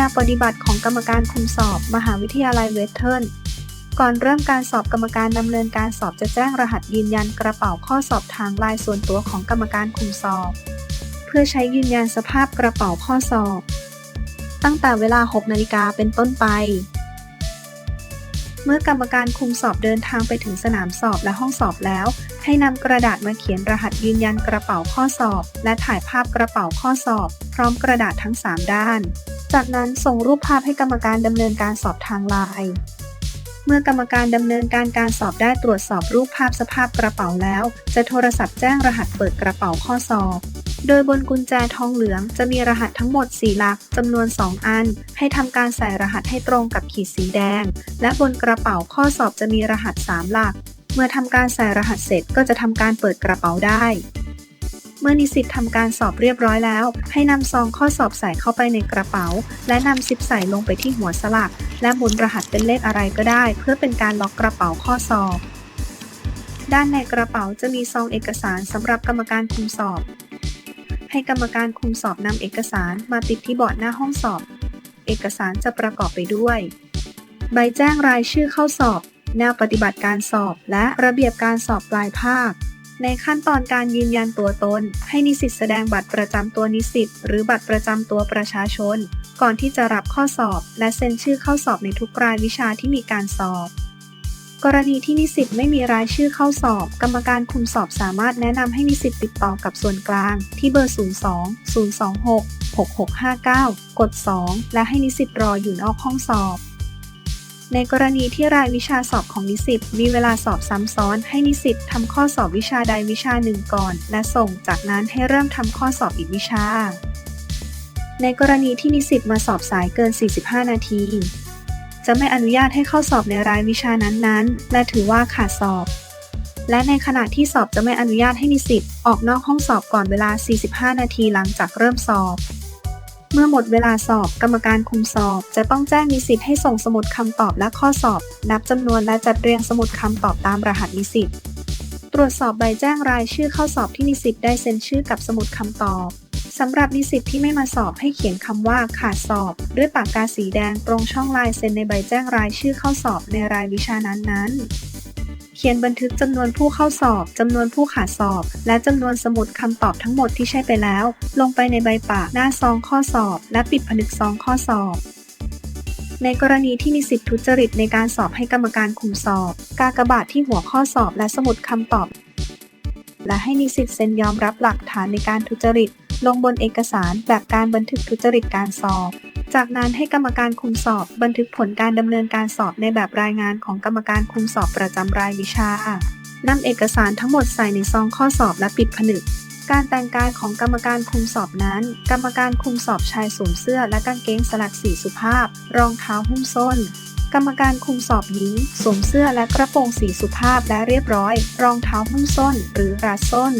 แนวปฏิบัติของกรรมการคุมสอบ มหาวิทยาลัยเวสเทิร์นก่อนเริ่มการสอบกรรมการดำเนินการสอบจะแจ้งรหัสยืนยันกระเป๋าข้อสอบทางลน์ส่วนตัวของกรรมการคุมสอบ เพื่อใช้ยืนยันสภาพกระเป๋าข้อสอบ ตั้งแต่เวลา 6 นาฬิกาเป็นต้นไป เมื่อกรรมการคุมสอบเดินทางไปถึงสนามสอบและห้องสอบแล้ว ให้นำกระดาษมาเขียนรหัสยืนยันกระเป๋าข้อสอบ และถ่ายภาพกระเป๋าข้อสอบ พร้อมกระดาษทั้ง 3 ด้าน จากนั้นส่งรูปภาพให้กรรมการดำเนินการสอบทางไลน์เมื่อกรรมการดำเนินการการสอบได้ตรวจสอบรูปภาพสภาพกระเป๋าแล้ว จะโทรศัพท์แจ้งรหัสเปิดกระเป๋าข้อสอบ โดยบนกุญแจทองเหลืองจะมีรหัสทั้งหมด 4 หลักจำนวน 2 อัน ให้ทำการใส่รหัสให้ตรงกับขีดสีแดง และบนกระเป๋าข้อสอบจะมีรหัส 3 หลัก เมื่อทำการใส่รหัสเสร็จก็จะทำการเปิดกระเป๋าได้ เมื่อนิสิตทำการสอบเรียบร้อยแล้ว ให้นำซองข้อสอบใส่เข้าไปในกระเป๋า และนำซิปใส่ลงไปที่หัวสลัก และหมุนรหัสเป็นเลขอะไรก็ได้ เพื่อเป็นการล็อกกระเป๋าข้อสอบ ด้านในกระเป๋าจะมีซองเอกสารสำหรับกรรมการคุมสอบ ให้กรรมการคุมสอบนำเอกสารมาติดที่บอร์ดหน้าห้องสอบ เอกสารจะประกอบไปด้วย ใบแจ้งรายชื่อเข้าสอบ แนวปฏิบัติการสอบ และระเบียบการสอบปลายภาค ในขั้นตอนการยืนยันตัวตน ให้นิสิตแสดงบัตรประจำตัวนิสิตหรือบัตรประจำตัวประชาชน ก่อนที่จะรับข้อสอบ และเซ็นชื่อเข้าสอบในทุกรายวิชาที่มีการสอบ กรณีที่นิสิตไม่มีรายชื่อเข้าสอบ กรรมการคุมสอบสามารถแนะนำให้นิสิตติดต่อกับส่วนกลาง ที่เบอร์ 02 026 6659 กด 2 และให้นิสิตรออยู่นอกห้องสอบ ในกรณีที่รายวิชาสอบของนิสิตมีเวลาสอบซ้ำซ้อน ให้นิสิตทำข้อสอบวิชาใดวิชาหนึ่งก่อน และส่งจากนั้นให้เริ่มทำข้อสอบอีกวิชา ในกรณีที่นิสิตมาสอบสายเกิน 45 นาที จะไม่อนุญาตให้เข้าสอบในรายวิชานั้นๆ และถือว่าขาดสอบ และในขณะที่สอบจะไม่อนุญาตให้นิสิตออกนอกห้องสอบก่อนเวลา 45 นาทีหลังจากเริ่มสอบ เมื่อหมดเวลาสอบ กรรมการคุมสอบ จะต้องแจ้งนิสิตให้ส่งสมุดคำตอบและข้อสอบ นับจำนวนและจัดเรียงสมุดคำตอบตามรหัสนิสิต ตรวจสอบใบแจ้งรายชื่อเข้าสอบที่นิสิตได้เซ็นชื่อกับสมุดคำตอบสำหรับนิสิตที่ไม่มาสอบให้เขียนคำว่าขาดสอบ ด้วยปากกาสีแดงตรงช่องลายเซ็นในใบแจ้งรายชื่อเข้าสอบในรายวิชานั้นๆ เขียนบันทึกจำนวนผู้เข้าสอบจำนวนผู้ขาดสอบ และจำนวนสมุดคำตอบทั้งหมดที่ใช้ไปแล้ว ลงไปในใบปากหน้าซองข้อสอบ และปิดผนึกซองข้อสอบในกรณีที่นิสิตทุจริตในการสอบให้กรรมการคุมสอบ กากบาทที่หัวข้อสอบและสมุดคำตอบ และให้นิสิตเซ็นยอมรับหลักฐานในการทุจริต ลงบนเอกสารแบบการบันทึกทุจริตการสอบ จากนั้นให้กรรมการคุมสอบ บันทึกผลการดำเนินการสอบในแบบรายงานของกรรมการคุมสอบประจำรายวิชานำเอกสารทั้งหมดใส่ในซองข้อสอบและปิดผนึก การแต่งกายของกรรมการคุมสอบนั้น กรรมการคุมสอบชายสวมเสื้อและกางเกงสลักสีสุภาพ รองเท้าหุ้มส้น กรรมการคุมสอบหญิงสวมเสื้อและกระโปรงสีสุภาพและเรียบร้อย รองเท้าหุ้มส้น หรือราส้น